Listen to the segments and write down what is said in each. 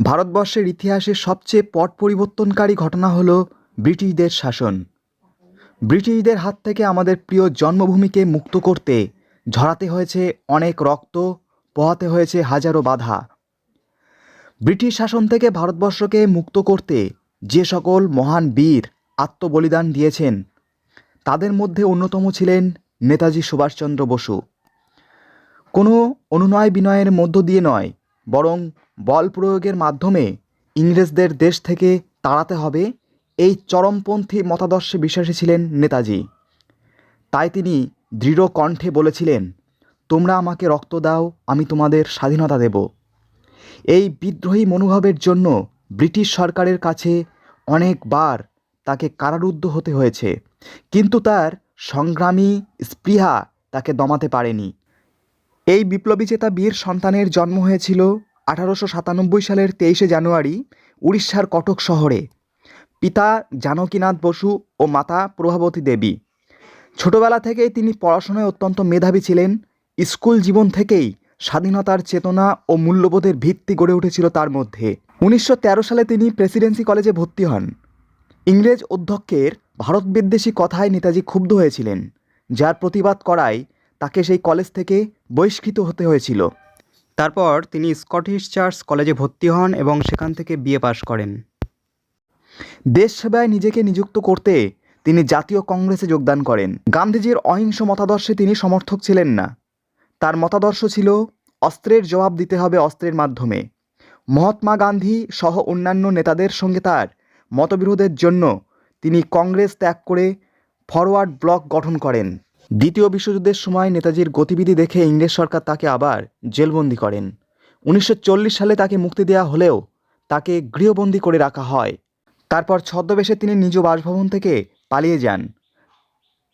ভারতবর্ষের ইতিহাসে সবচেয়ে পট পরিবর্তনকারী ঘটনা হলো ব্রিটিশদের শাসন। ব্রিটিশদের হাত থেকে আমাদের প্রিয় জন্মভূমিকে মুক্ত করতে ঝরাতে হয়েছে অনেক রক্ত, পোহাতে হয়েছে হাজারো বাধা। ব্রিটিশ শাসন থেকে ভারতবর্ষকে মুক্ত করতে যে সকল মহান বীর আত্মবলিদান দিয়েছেন, তাদের মধ্যে অন্যতম ছিলেন নেতাজি সুভাষচন্দ্র বসু। কোনো অনুনয় বিনয়ের মধ্য দিয়ে নয়, বরং বল প্রয়োগের মাধ্যমে ইংরেজদের দেশ থেকে তাড়াতে হবে এই চরমপন্থী মতাদর্শে বিশ্বাসী ছিলেন নেতাজি। তাই তিনি দৃঢ় কণ্ঠে বলেছিলেন, তোমরা আমাকে রক্ত দাও, আমি তোমাদের স্বাধীনতা দেব। এই বিদ্রোহী মনোভাবের জন্য ব্রিটিশ সরকারের কাছে অনেকবার তাকে কারারুদ্ধ হতে হয়েছে, কিন্তু তার সংগ্রামী স্পৃহা তাকে দমাতে পারেনি। এই বিপ্লবী চেতা বীর সন্তানের জন্ম হয়েছিল আঠারোশো সাতানব্বই সালের তেইশে জানুয়ারি উড়িষ্যার কটক শহরে। পিতা জানকীনাথ বসু ও মাতা প্রভাবতী দেবী। ছোটবেলা থেকেই তিনি পড়াশোনায় অত্যন্ত মেধাবী ছিলেন। স্কুল জীবন থেকেই স্বাধীনতার চেতনা ও মূল্যবোধের ভিত্তি গড়ে উঠেছিল তার মধ্যে। উনিশশো তেরো সালে তিনি প্রেসিডেন্সি কলেজে ভর্তি হন। ইংরেজ অধ্যক্ষের ভারত বিদ্বেষী কথায় নেতাজি ক্ষুব্ধ হয়েছিলেন, যার প্রতিবাদ করায় তাকে সেই কলেজ থেকে বহিষ্কৃত হতে হয়েছিল। তারপর তিনি স্কটিশ চার্চ কলেজে ভর্তি হন এবং সেখান থেকে বিএ পাশ করেন। দেশ সেবায় নিজেকে নিযুক্ত করতে তিনি জাতীয় কংগ্রেসে যোগদান করেন। গান্ধীজির অহিংস মতাদর্শে তিনি সমর্থক ছিলেন না। তার মতাদর্শ ছিল, অস্ত্রের জবাব দিতে হবে অস্ত্রের মাধ্যমে। মহাত্মা গান্ধী সহ অন্যান্য নেতাদের সঙ্গে তার মতবিরোধের জন্য তিনি কংগ্রেস ত্যাগ করে ফরওয়ার্ড ব্লক গঠন করেন। দ্বিতীয় বিশ্বযুদ্ধের সময় নেতাজির গতিবিধি দেখে ইংরেজ সরকার তাকে আবার জেলবন্দি করেন। উনিশশো চল্লিশ সালে তাকে মুক্তি দেওয়া হলেও তাকে গৃহবন্দী করে রাখা হয়। তারপর ছদ্মবেশে তিনি নিজ বাসভবন থেকে পালিয়ে যান।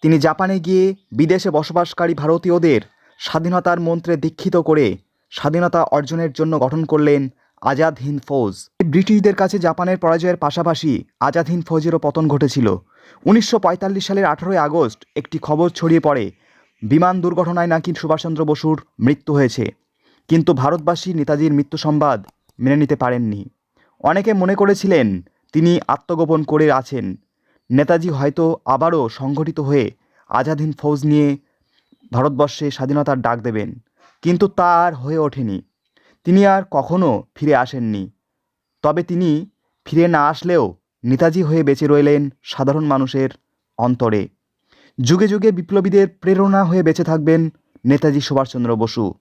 তিনি জাপানে গিয়ে বিদেশে বসবাসকারী ভারতীয়দের স্বাধীনতার মন্ত্রে দীক্ষিত করে স্বাধীনতা অর্জনের জন্য গঠন করলেন আজাদ হিন্দ ফৌজ। ব্রিটিশদের কাছে জাপানের পরাজয়ের পাশাপাশি আজাদ হিন্দ ফৌজেরও পতন ঘটেছিল। উনিশশো পঁয়তাল্লিশ সালের আঠারোই আগস্ট একটি খবর ছড়িয়ে পড়ে, বিমান দুর্ঘটনায় নাকি সুভাষচন্দ্র বসুর মৃত্যু হয়েছে। কিন্তু ভারতবাসী নেতাজির মৃত্যু সংবাদ মেনে নিতে পারেননি। অনেকে মনে করেছিলেন তিনি আত্মগোপন করে আছেন। নেতাজি হয়তো আবারও সংগঠিত হয়ে আজাদ হিন্দ ফৌজ নিয়ে ভারতবর্ষে স্বাধীনতার ডাক দেবেন। কিন্তু তা আর হয়ে ওঠেনি। তিনি আর কখনও ফিরে আসেননি। তবে তিনি ফিরে না আসলেও নেতাজি হয়ে বেঁচে রইলেন সাধারণ মানুষের অন্তরে। যুগে যুগে বিপ্লবীদের প্রেরণা হয়ে বেঁচে থাকবেন নেতাজি সুভাষচন্দ্র বসু।